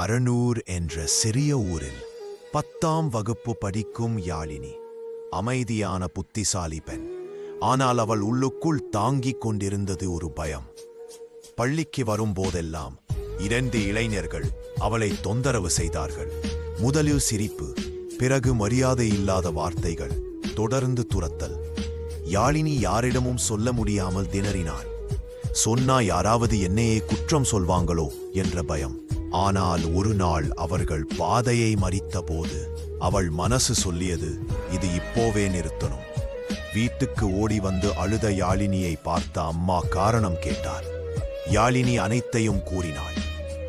அறநூர் என்ற சிறிய ஊரில் பத்தாம் வகுப்பு படிக்கும் யாழினி அமைதியான புத்திசாலி பெண். ஆனால் அவள் உள்ளுக்குள் தாங்கிக் கொண்டிருந்தது ஒரு பயம். பள்ளிக்கு வரும்போதெல்லாம் இரண்டு இளைஞர்கள் அவளை தொந்தரவு செய்தார்கள். முதலில் சிரிப்பு பிறகு மரியாதை இல்லாத வார்த்தைகள் தொடர்ந்து துரத்தல். யாழினி யாரிடமும் சொல்ல முடியாமல் திணறினாள். சொன்னா யாராவது என்னையே குற்றம் சொல்வாங்களோ? என்ற பயம். ஆனால் ஒரு நாள் அவர்கள் பாதையை மறித்தபோது அவள் மனசு சொல்லியது இது இப்போவே நிறுத்தணும். வீட்டுக்கு ஓடி வந்து அழுத யாழினியை பார்த்த அம்மா காரணம் கேட்டார். யாழினி அனைத்தையும் கூறினாள்.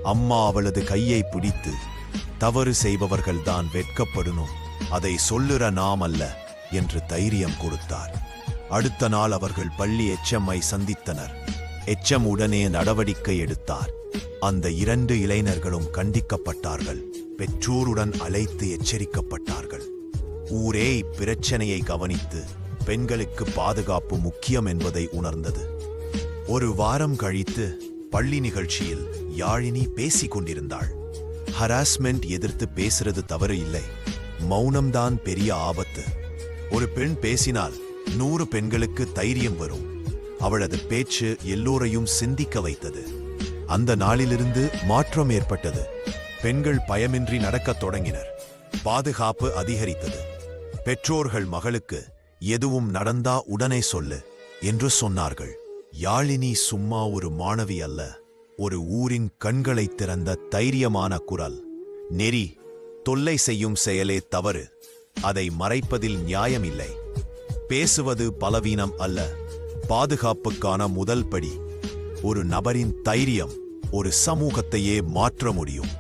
அம்மா அவளது கையை பிடித்து தவறு செய்பவர்கள்தான் வெட்கப்படணும் அதை சொல்லுற நாம் அல்ல என்று தைரியம் கொடுத்தார். அடுத்த நாள் அவர்கள் பள்ளி எச்எம்ஐ சந்தித்தனர். எச்சமுடனே உடனே நடவடிக்கை எடுத்தார். அந்த இரண்டு இளைஞர்களும் கண்டிக்கப்பட்டார்கள். பெற்றோருடன் அழைத்து எச்சரிக்கப்பட்டார்கள். ஊரே இப்பிரச்சனையை கவனித்து பெண்களுக்கு பாதுகாப்பு முக்கியம் என்பதை உணர்ந்தது. ஒரு வாரம் கழித்து பள்ளி நிகழ்ச்சியில் யாழினி பேசிக் கொண்டிருந்தாள். ஹராஸ்மெண்ட் எதிர்த்து பேசுறது தவறு இல்லை. மௌனம்தான் பெரிய ஆபத்து. ஒரு பெண் பேசினால் நூறு பெண்களுக்கு தைரியம் வரும். அவளது பேச்சு எல்லோரையும் சிந்திக்க வைத்தது. அந்த நாளிலிருந்து மாற்றம் ஏற்பட்டது. பெண்கள் பயமின்றி நடக்கத் தொடங்கினர். பாதுகாப்பு அதிகரித்தது. பெற்றோர்கள் மகளுக்கு எதுவும் நடந்தா உடனே சொல்லு என்று சொன்னார்கள். யாழினி சும்மா ஒரு மாணவி அல்ல. ஒரு ஊரின் கண்களை திறந்த தைரியமான குரல். நெறி தொல்லை செய்யும் செயலே தவறு. அதை மறைப்பதில் நியாயமில்லை. பேசுவது பலவீனம் அல்ல. பாதுகாப்புக்கான முதல் படி ஒரு நபரின் தைரியம் ஒரு சமூகத்தையே மாற்ற முடியும்.